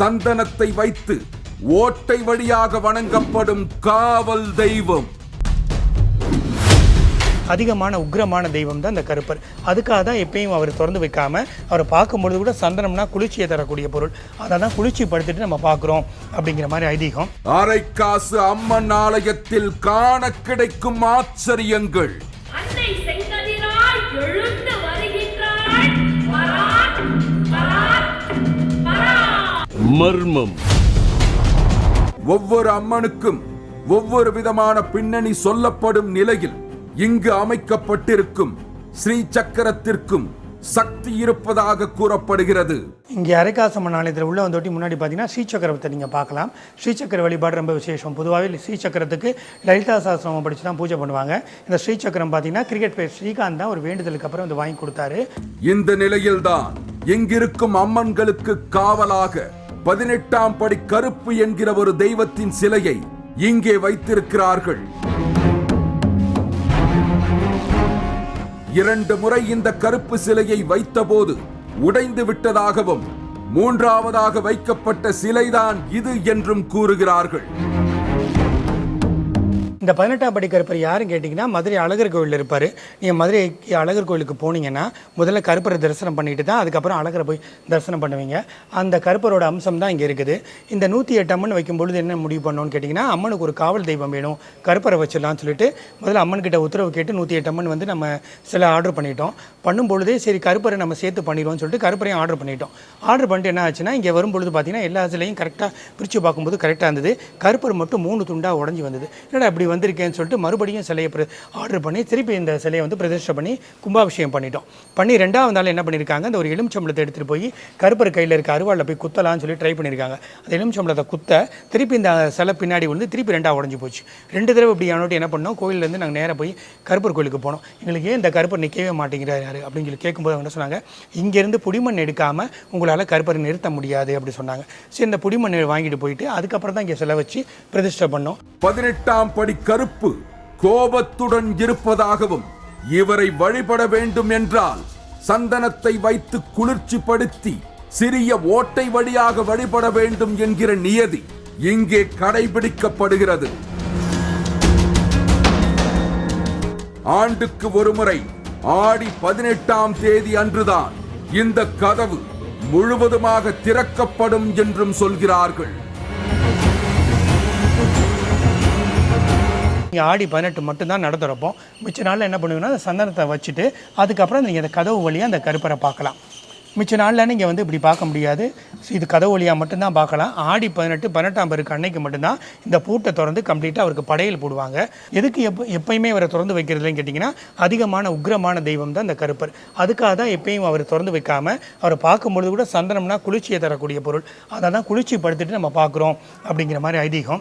சந்தனத்தை வைத்து ஓட்டை வழியாக வணங்கப்படும் காவல் தெய்வம். அதிகமான உக்கிரமான தெய்வம் தான் இந்த கருப்பர். அதுக்காக தான் எப்பயும் அவர் திறந்து வைக்காம அவரை பார்க்கும்பொழுது கூட சந்தனம்னா குளிர்ச்சியை தரக்கூடிய பொருள். அதை தான் குளிர்ச்சி படுத்திட்டு நம்ம பார்க்குறோம் அப்படிங்கிற மாதிரி ஐதீகம். அரைக்காசு அம்மன் ஆலயத்தில் காண கிடைக்கும் ஆச்சரியங்கள். மர்மம். ஒவ்வொரு அம்மனுக்கும் ஒவ்வொரு விதமான பின்னணி சொல்லப்படும் நிலையில் இங்கு அமைக்கப்பட்டிருக்கும் ஸ்ரீ சக்கரத்திற்கும் சக்தி இருப்பதாக கூறப்படுகிறது. இங்கே அரைக்காசம்மன் ஆலயத்தில் உள்ள வந்தோட்டி முன்னாடி பார்த்தீங்கன்னா ஸ்ரீசக்கரத்தை நீங்கள் பார்க்கலாம். ஸ்ரீசக்கர வழிபாடு ரொம்ப விசேஷம். பொதுவாகவே ஸ்ரீசக்கரத்துக்கு லலிதா சாஸ்திரம் படித்து தான் பூஜை பண்ணுவாங்க. இந்த ஸ்ரீசக்கரம் பார்த்தீங்கன்னா கிரிக்கெட் பிளேயர் ஸ்ரீகாந்த் தான் ஒரு வேண்டுதலுக்கு அப்புறம் வந்து வாங்கி கொடுத்தாரு. இந்த நிலையில்தான் இங்கிருக்கும் அம்மன்களுக்கு காவலாக பதினெட்டாம் படி கருப்பு என்கிற ஒரு தெய்வத்தின் சிலையை இங்கே வைத்திருக்கிறார்கள். இரண்டு முறை இந்த கருப்பு சிலையை வைத்தபோது உடைந்து விட்டதாகவும் மூன்றாவதாக வைக்கப்பட்ட சிலைதான் இது என்றும் கூறுகிறார்கள். இந்த பதினெட்டாம் படி கருப்பர் யாருன்னு கேட்டிங்கன்னா மதுரை அழகர் கோயிலில் இருப்பார். நீங்கள் மதுரை அழகர் கோயிலுக்கு போனீங்கன்னா முதல்ல கருப்பரை தரிசனம் பண்ணிட்டு தான் அதுக்கப்புறம் அழகரை போய் தரிசனம் பண்ணுவீங்க. அந்த கருப்பரோட அம்சம் தான் இங்கே இருக்குது. இந்த நூற்றி எட்டு அம்மன் வைக்கும்பொழுது என்ன முடிவு பண்ணோன்னு கேட்டிங்கன்னா அம்மனுக்கு ஒரு காவல் தெய்வம் வேணும் கருப்பரை வச்சிடலாம்னு சொல்லிட்டு முதல்ல அம்மன்கிட்ட உத்தரவு கேட்டு நூற்றி எட்டு அம்மன் வந்து நம்ம சில ஆர்டர் பண்ணிட்டோம். பண்ணும்பொழுதே சரி கருப்பரை நம்ம சேர்த்து பண்ணிடுவோம்னு சொல்லிட்டு கருப்பரையும் ஆர்டர் பண்ணிட்டோம். ஆர்டர் பண்ணிட்டு என்ன ஆச்சுன்னா இங்கே வரும்பொழுது பார்த்தீங்கன்னா எல்லா சிலையும் கரெக்டாக பிரித்து பார்க்கும்போது கரெக்டாக இருந்தது. கருப்பர் மட்டும் மூணு துண்டாக உடஞ்சி வந்தது. என்னடா இப்படி வந்திருக்கேன்னு சொல்லிட்டு மறுபடியும் சிலையை ஆர்டர் பண்ணி திருப்பி இந்த சிலையை வந்து பிரதிஷ்டை பண்ணி கும்பாபிஷேகம் பண்ணிட்டோம். பண்ணி ரெண்டாவது நாள் என்ன பண்ணியிருக்காங்க அந்த ஒரு எலுமிச்சம்பளத்தை எடுத்துகிட்டு போய் கருப்பர் கையில் இருக்க அருவாளில் போய் குத்தலாம்னு சொல்லி ட்ரை பண்ணியிருக்காங்க அந்த எலுமிச்சம்பளத்தை குத்த திருப்பி இந்த சிலை பின்னாடி வந்து திருப்பி ரெண்டாக உடஞ்சி போச்சு. ரெண்டு தடவை இப்படி ஆனோட்டு என்ன பண்ணோம்? கோயிலேருந்து நாங்கள் நேராக போய் கருப்பர் கோயிலுக்கு போனோம். எங்களுக்கு ஏன் இந்த கருப்பர் நிற்கவே மாட்டேங்கிறாரு அப்படின்னு சொல்லி கேட்கும்போது அவங்க என்ன சொன்னாங்க இங்கேருந்து புடிமண் எடுக்காமல் உங்களால் கருப்பரை நிறுத்த முடியாது அப்படி சொன்னாங்க. சரி இந்த புடிமண் வாங்கிட்டு போயிட்டு அதுக்கப்புறம் தான் இங்கே சிலை வச்சு பிரதிஷ்டை பண்ணோம். பதினெட்டாம் படி கருப்பு கோபத்துடன் இருப்பதாகவும் இவரை வழிபட வேண்டும் என்றால் சந்தனத்தை வைத்து குளிர்ச்சிப்படுத்தி சிறிய ஓட்டை வழியாக வழிபட வேண்டும் என்கிற நியதி இங்கே கடைபிடிக்கப்படுகிறது. ஆண்டுக்கு ஒருமுறை ஆடி பதினெட்டாம் தேதி அன்றுதான் இந்த கதவு முழுவதுமாக திறக்கப்படும் என்றும் சொல்கிறார்கள். நீங்கள் ஆடி பதினெட்டு மட்டும்தான் நடத்துகிறப்போ மிச்ச நாளில் என்ன பண்ணுவீங்கன்னா அந்த சந்தனத்தை வச்சுட்டு அதுக்கப்புறம் நீங்கள் அந்த கதவு வழியாக அந்த கருப்பரை பார்க்கலாம். மிச்ச நாளில் நீங்கள் வந்து இப்படி பார்க்க முடியாது. இது கதவு வழியாக மட்டும்தான் பார்க்கலாம். ஆடி பதினெட்டு பதினெட்டாம் பேருக்கு அன்னைக்கு மட்டும்தான் இந்த பூட்டை திறந்து கம்ப்ளீட்டாக அவருக்கு படையல் போடுவாங்க. எதுக்கு எப்போ எப்பயுமே அவரை திறந்து வைக்கிறதுலன்னு கேட்டிங்கன்னா அதிகமான உக்கிரமான தெய்வம் தான் இந்த கருப்பர். அதுக்காக தான் எப்பயும் அவர் திறந்து வைக்காம அவரை பார்க்கும்பொழுது கூட சந்தனம்னா குளிர்ச்சியை தரக்கூடிய பொருள். அதை தான் குளிர்ச்சி படுத்துட்டு நம்ம பார்க்குறோம் அப்படிங்கிற மாதிரி ஐதீகம்.